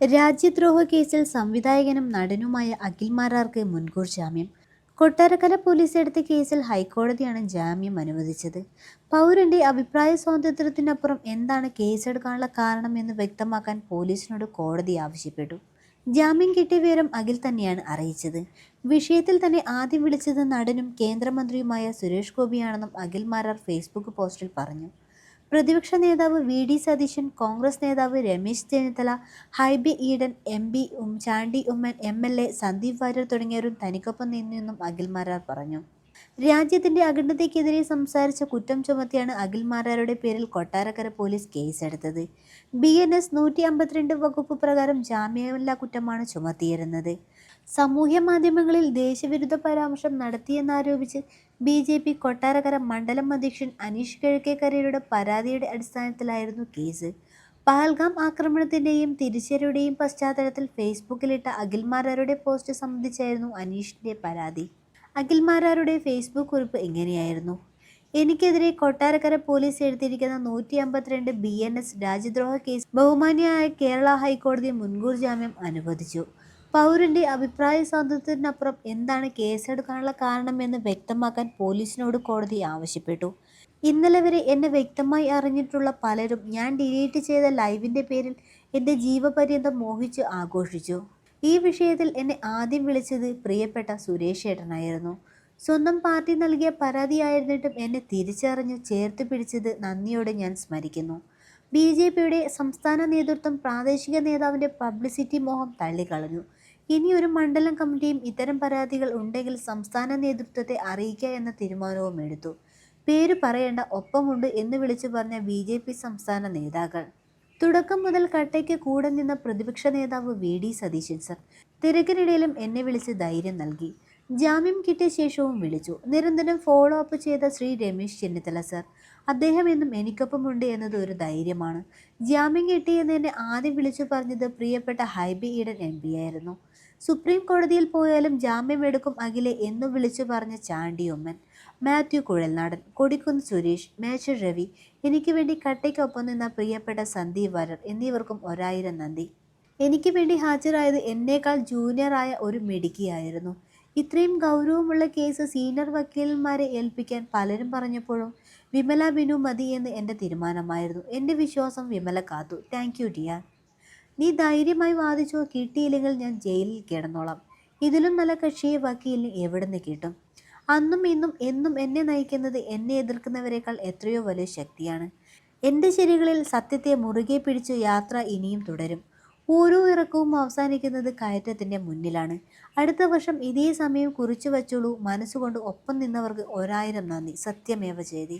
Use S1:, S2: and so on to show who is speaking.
S1: രാജ്യദ്രോഹ കേസിൽ സംവിധായകനും നടനുമായ അഖിൽ മാരാർക്ക് മുൻകൂർ ജാമ്യം. കൊട്ടാരക്കര പോലീസ് എടുത്ത കേസിൽ ഹൈക്കോടതിയാണ് ജാമ്യം അനുവദിച്ചത്. പൗരന്റെ അഭിപ്രായ സ്വാതന്ത്ര്യത്തിനപ്പുറം എന്താണ് കേസെടുക്കാനുള്ള കാരണമെന്ന് വ്യക്തമാക്കാൻ പോലീസിനോട് കോടതി ആവശ്യപ്പെട്ടു. ജാമ്യം കിട്ടിയ വിവരം അഖിൽ തന്നെയാണ് അറിയിച്ചത്. വിഷയത്തിൽ തന്നെ ആദ്യം വിളിച്ചത് നടനും കേന്ദ്രമന്ത്രിയുമായ സുരേഷ് ഗോപിയാണെന്നും അഖിൽ മാരാർ ഫേസ്ബുക്ക് പോസ്റ്റിൽ പറഞ്ഞു. പ്രതിപക്ഷ നേതാവ് വി ഡി സതീശൻ കോൺഗ്രസ് നേതാവ് രമേശ് ചെന്നിത്തല ഹൈബി ഈഡൻ എം പി ഉം Chandy Oommen M L A Sandeep Warrier തുടങ്ങിയവരും തനിക്കൊപ്പം നിന്നെന്നും അഖിൽ മാരാർ പറഞ്ഞു. രാജ്യത്തിന്റെ അഖണ്ഡതയ്ക്കെതിരെ സംസാരിച്ച കുറ്റം ചുമത്തിയാണ് അഖിൽ മാരാരുടെ പേരിൽ കൊട്ടാരക്കര പോലീസ് കേസെടുത്തത്. ബി എൻ എസ് നൂറ്റി അമ്പത്തിരണ്ട് വകുപ്പ് പ്രകാരം ജാമ്യമില്ലാ കുറ്റമാണ് ചുമത്തിയിരുന്നത്. സമൂഹ മാധ്യമങ്ങളിൽ ദേശവിരുദ്ധ പരാമർശം നടത്തിയെന്നാരോപിച്ച് ബി ജെ പി കൊട്ടാരക്കര മണ്ഡലം അധ്യക്ഷൻ അനീഷ് കിഴക്കേക്കരയുടെ പരാതിയുടെ അടിസ്ഥാനത്തിലായിരുന്നു കേസ്. പഹൽഗാം ആക്രമണത്തിന്റെയും തിരിച്ചടിയുടെയും പശ്ചാത്തലത്തിൽ ഫേസ്ബുക്കിലിട്ട അഖിൽമാരാരുടെ പോസ്റ്റ് സംബന്ധിച്ചായിരുന്നു അനീഷിന്റെ പരാതി. അഖിൽമാരാരുടെ ഫേസ്ബുക്ക് കുറിപ്പ് എങ്ങനെയായിരുന്നു? എനിക്കെതിരെ കൊട്ടാരക്കര പോലീസ് എഴുതിയിരിക്കുന്ന നൂറ്റി അമ്പത്തിരണ്ട് ബി എൻ എസ് രാജ്യദ്രോഹ കേസ് ബഹുമാന്യായ കേരള ഹൈക്കോടതി മുൻകൂർ ജാമ്യം അനുവദിച്ചു. പൗരന്റെ അഭിപ്രായ സ്വാതന്ത്ര്യത്തിനപ്പുറം എന്താണ് കേസെടുക്കാനുള്ള കാരണമെന്ന് വ്യക്തമാക്കാൻ പോലീസിനോട് കോടതി ആവശ്യപ്പെട്ടു. ഇന്നലെ വരെ എന്നെ വ്യക്തമായി അറിഞ്ഞിട്ടുള്ള പലരും ഞാൻ ഡിലീറ്റ് ചെയ്ത ലൈവിന്റെ പേരിൽ എന്റെ ജീവപര്യന്തം മോഹിച്ച് ആഘോഷിച്ചു. ഈ വിഷയത്തിൽ എന്നെ ആദ്യം വിളിച്ചത് പ്രിയപ്പെട്ട സുരേഷ് ഏട്ടനായിരുന്നു. സ്വന്തം പാർട്ടി നൽകിയ പരാതിയായിരുന്നിട്ടും എന്നെ തിരിച്ചറിഞ്ഞു ചേർത്ത് പിടിച്ചത് നന്ദിയോടെ ഞാൻ സ്മരിക്കുന്നു. ബി ജെ പിയുടെ സംസ്ഥാന നേതൃത്വം പ്രാദേശിക നേതാവിന്റെ പബ്ലിസിറ്റി മോഹം തള്ളിക്കളഞ്ഞു. ഇനി ഒരു മണ്ഡലം കമ്മിറ്റിയും ഇത്തരം പരാതികൾ ഉണ്ടെങ്കിൽ സംസ്ഥാന നേതൃത്വത്തെ അറിയിക്കുക എന്ന തീരുമാനവും എടുത്തു. പേര് പറയേണ്ട ഒപ്പമുണ്ട് എന്ന് വിളിച്ചു പറഞ്ഞ ബി സംസ്ഥാന നേതാക്കൾ. തുടക്കം മുതൽ കട്ടയ്ക്ക് കൂടെ നിന്ന പ്രതിപക്ഷ നേതാവ് വി ഡി സതീശൻ സർ തിരക്കിനിടയിലും എന്നെ വിളിച്ച് ധൈര്യം നൽകി. ജാമ്യം കിട്ടിയ ശേഷവും വിളിച്ചു. നിരന്തരം ഫോളോ അപ്പ് ചെയ്ത ശ്രീ രമേശ് ചെന്നിത്തല സർ അദ്ദേഹം എന്നും എനിക്കൊപ്പമുണ്ട് എന്നത് ഒരു ധൈര്യമാണ്. ജാമ്യം കിട്ടിയെന്ന് ആദ്യം വിളിച്ചു പറഞ്ഞത് പ്രിയപ്പെട്ട ഹൈബി ഈഡൻ എം പി ആയിരുന്നു. സുപ്രീം കോടതിയിൽ പോയാലും ജാമ്യം എടുക്കും അഖിലെ എന്നു വിളിച്ചു പറഞ്ഞ ചാണ്ടിയമ്മൻ മാത്യു കുഴൽനാടൻ കൊടിക്കുന്ന് സുരേഷ് മേച്ചർ രവി എനിക്ക് വേണ്ടി കട്ടയ്ക്കൊപ്പം നിന്ന പ്രിയപ്പെട്ട സന്ദീപ് വരർ എന്നിവർക്കും ഒരായിരം നന്ദി. എനിക്ക് വേണ്ടി ഹാജരായത് എന്നേക്കാൾ ജൂനിയറായ ഒരു മെഡിക്കിയായിരുന്നു ഇത്രയും ഗൗരവമുള്ള കേസ് സീനിയർ വക്കീലന്മാരെ ഏൽപ്പിക്കാൻ പലരും പറഞ്ഞപ്പോഴും വിമല ബിനു മതി എന്ന് എന്റെ തീരുമാനമായിരുന്നു. എന്റെ വിശ്വാസം വിമല കാത്തു. താങ്ക് യു ഡിയർ നീ ധൈര്യമായി വാദിച്ചോ കിട്ടിയില്ലെങ്കിൽ ഞാൻ ജയിലിൽ കിടന്നോളാം. ഇതിലും നല്ല കക്ഷിയെ വക്കീലിന് എവിടെ നിന്ന് കിട്ടും? അന്നും ഇന്നും എന്നും എന്നെ നയിക്കുന്നത് എന്നെ എതിർക്കുന്നവരെക്കാൾ എത്രയോ വലിയ ശക്തിയാണ്. എന്റെ ശരികളിൽ സത്യത്തെ മുറുകെ പിടിച്ചു യാത്ര ഇനിയും തുടരും. ഓരോ ഇറക്കവും അവസാനിക്കുന്നത് കയറ്റത്തിന്റെ മുന്നിലാണ്. അടുത്ത വർഷം ഇതേ സമയം കുറിച്ചു വച്ചോളൂ മനസ്സുകൊണ്ട് ഒപ്പം നിന്നവർക്ക് ഒരായിരം നന്ദി. സത്യമേവ ചെയ്തി